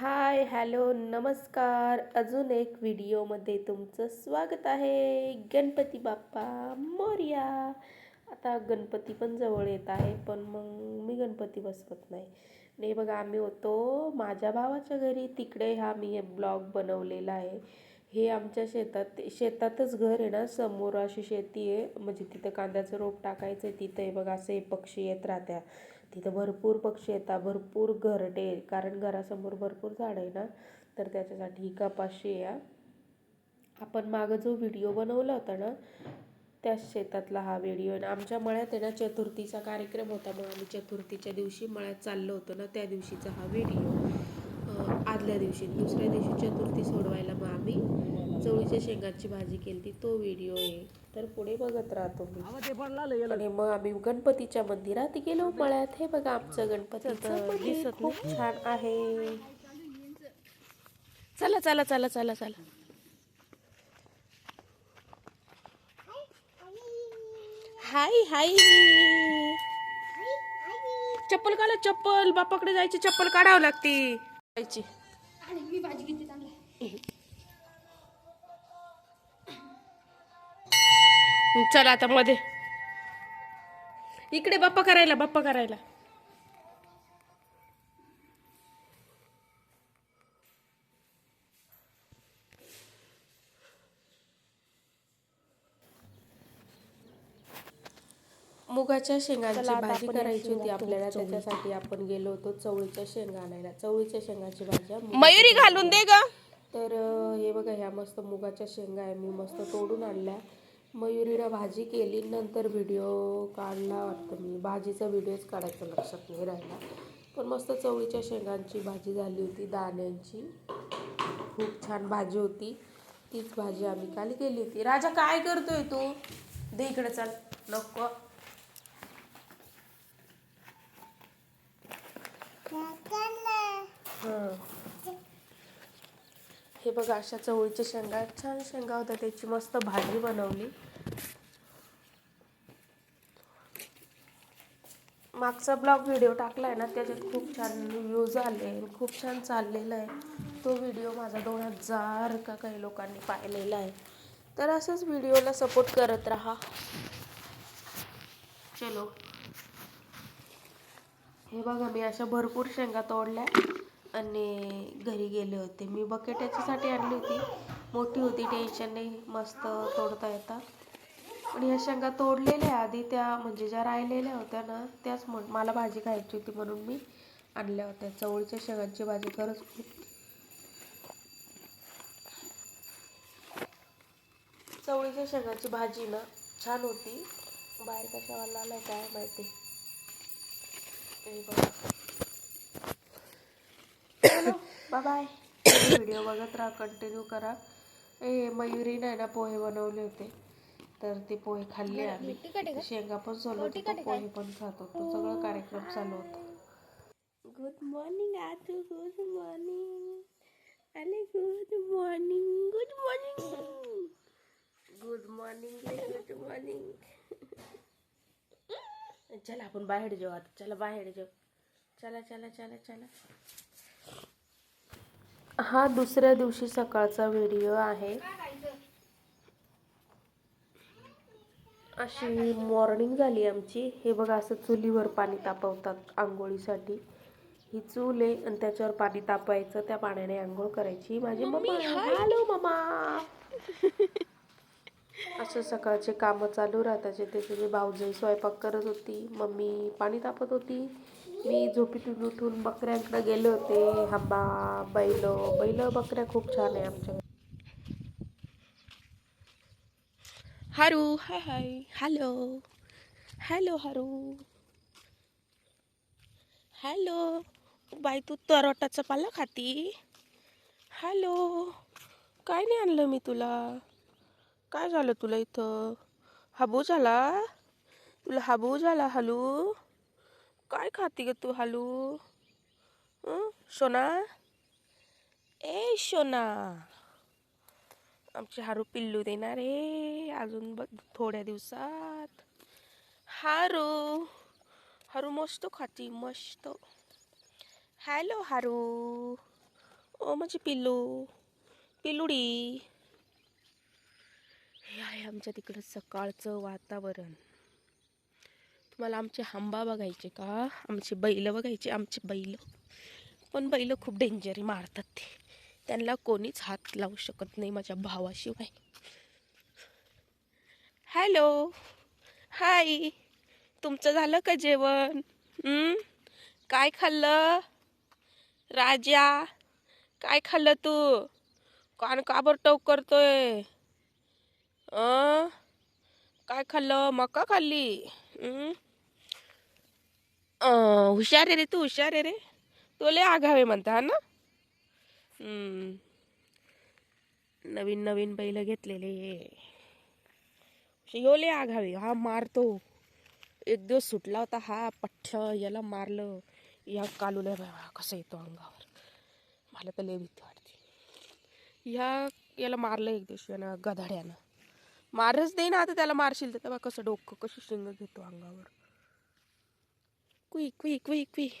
Hi hello नमस्कार. अजून एक व्हिडिओमध्ये तुमचं स्वागत आहे. गणपती बाप्पा मोर्या. आता गणपती पण जवळ येत आहे पण मग मी गणपती बसवत नाही. नाही बघा आम्ही होतो माझ्या भावाच्या घरी. तिकडे हा मी हे ब्लॉग बनवलेला आहे. हे आमच्या शेतात शेतातच घर आहे ना. समोर अशी शेती आहे. म्हणजे तिथं कांद्याचं रोप टाकायचं आहे तिथं हे बघा असे पक्षी येत राहत्या. तिथं भरपूर पक्षी येतात भरपूर घरटे कारण घरासमोर भरपूर झाडं आहे ना तर त्याच्यासाठी ही कपाशी या आपण मागं जो व्हिडिओ बनवला होता ना त्या शेतातला हा व्हिडिओ आहे. आमच्या मळ्यात आहे ना चतुर्थीचा कार्यक्रम होता मग आम्ही चतुर्थीच्या दिवशी मळ्यात चाललो होतो ना त्या दिवशीचा हा व्हिडिओ. आदल्या दिवशी दुसऱ्या दिवशी चतुर्थी सोडवायला मग आम्ही चवळीच्या शेंगाची भाजी केली ती तो व्हिडिओ आहे. तर पुढे बघत राहतो मी आणि मग आम्ही गणपतीच्या मंदिरात गेलो मळ्यात. हे बघा आमचं गणपतीचं खूप छान आहे. चला चला चला चला चला. हाय हाय. चप्पल काढा चप्पल. बापाकडे जायची चप्पल काढावं लागते. आणि मी भाजी किती चांगला. चला आता मध्ये. इकडे बाप्पा करायला बाप्पा करायला. मुगाच्या शेंगाची भाजी करायची होती आपल्याला त्याच्यासाठी आपण गेलो होतो चवळीच्या शेंगा आणायला. चवळीच्या शेंगाची भाजी मयुरी घालून दे ग. तर हे बघा ह्या मस्त मुगाच्या शेंगा आहे. मी मस्त तोडून आणल्या. मयुरीला भाजी केली. नंतर व्हिडिओ काढला वाटतं मी. भाजीचा व्हिडिओच काढायचा लक्षात नाही राहिला. पण मस्त चवळीच्या शेंगांची भाजी झाली होती. दाण्यांची. खूप छान भाजी होती. तीच भाजी आम्ही काल केली होती. राजा काय करतोय तू? दे इकडे चल. नको हं. हे बघा अशा चवळीच्या शेंगा छान शेंगा होत्या त्याची. मस्त भाजी बनवली. मागचा ब्लॉग व्हिडिओ टाकलाय ना त्याच्यात खूप छान व्ह्यूज आले खूप छान चाललेला आहे. तो व्हिडिओ माझा दोन हजार का काही लोकांनी पाहिलेला आहे. तर असंच व्हिडिओला सपोर्ट करत राहा. चलो. हे बघा मी अशा भरपूर शेंगा तोडल्या. आणि घरी गेले होते. मी बकेट याच्यासाठी आणली होती. मोठी होती टेन्शन नाही मस्त तोडता येतात आणि ह्या शेंगा तोडलेल्या आधी त्या म्हणजे ज्या राहिलेल्या होत्या ना त्याच म्हण मला भाजी खायची होती म्हणून मी आणल्या होत्या. चवळीच्या शेंगांची भाजी खरंच खूप चवळीच्या शेंगाची भाजी ना छान होती. बाहेर कशावाला आलाय काय माहिती हे बघा बाय. बाय व्हिडिओ बघत राहा कंटिन्यू करा. ए मयुरी नाही ना पोहे बनवले होते. तर ते पोहे खाल्ले आम्ही. शेंगा पण चालू होती पोहे पण खात होतो. सगळं कार्यक्रम चालू होता. गुड मॉर्निंग आतू गुड मॉर्निंग अरे good morning good morning good morning good morning चला आपण बाहेर जाऊ आता. चला बाहेर जाऊ. चला चला चला चला. हा दुसऱ्या दिवशी सकाळचा व्हिडिओ आहे. अशी मॉर्निंग झाली आमची. हे बघा असं चुलीवर पाणी तापवतात आंघोळीसाठी. ही चूल आहे आणि त्याच्यावर पाणी तापायचं. त्या पाण्याने आंघोळ करायची. माझी मम्मा हॅलो मम्मा. असं सकाळचे कामं चालू राहताचे त्याचे भाऊजाई स्वयंपाक करत होती. मम्मी पाणी तापत होती. मी झोपेतून उठून बकऱ्यांकडे गेले होते. हंबा बैल. बैल बकऱ्या खूप छान आहे आमच्या Haru hi hi. Hello. Hello Haru. Hello. बाई तू तरोटाचा पाला खाती? हॅलो. काय नाही आणलं मी तुला. काय झालं तुला इथं? हाबू झाला? तुला हाबू झाला हॅलो? काय खाती ग तू हालू? सोना? ए सोना. आमची हारू पिल्लू देणार रे अजून ब थोड्या दिवसात. हारू. हारू मस्त खाती मस्त. हॅलो हारू. ओ माझी पिल्लू. पिल्लुडी. हे आहे आमच्या तिकडं सकाळचं वातावरण. मला आमचे हांबा बघायचे का? आमचे बैल बघायचे आमचे बैल. पण बैल खूप डेंजरी मारतात ते. त्यांना कोणीच हात लावू शकत नाही माझ्या भावाशिवाय. हॅलो हाय तुमचं झालं का जेवण? काय खाल्लं? राजा काय खाल्लं तू? कान काबर टोक करतोय. अं? काय खाल्लं? मका खाल्ली. हुशार आहे रे तू हुशार आहे रे. तो लय आघावे म्हणता हा ना? नवीन नवीन बैल घेतलेले ह्यो लय आघावे हा मारतो. एक दिवस सुटला होता हा पठ्ठ याला मारलं. या कालूला बघा कसं येतो अंगावर. मला तर लय भीती वाटते. ह्या याला मारलं एक दिवशी यानं गधाड्यानं. मारच दे ना आता त्याला मारशील तर तेव्हा कसं डोकं कसं शिंग घेतो अंगावर. 跪跪跪跪。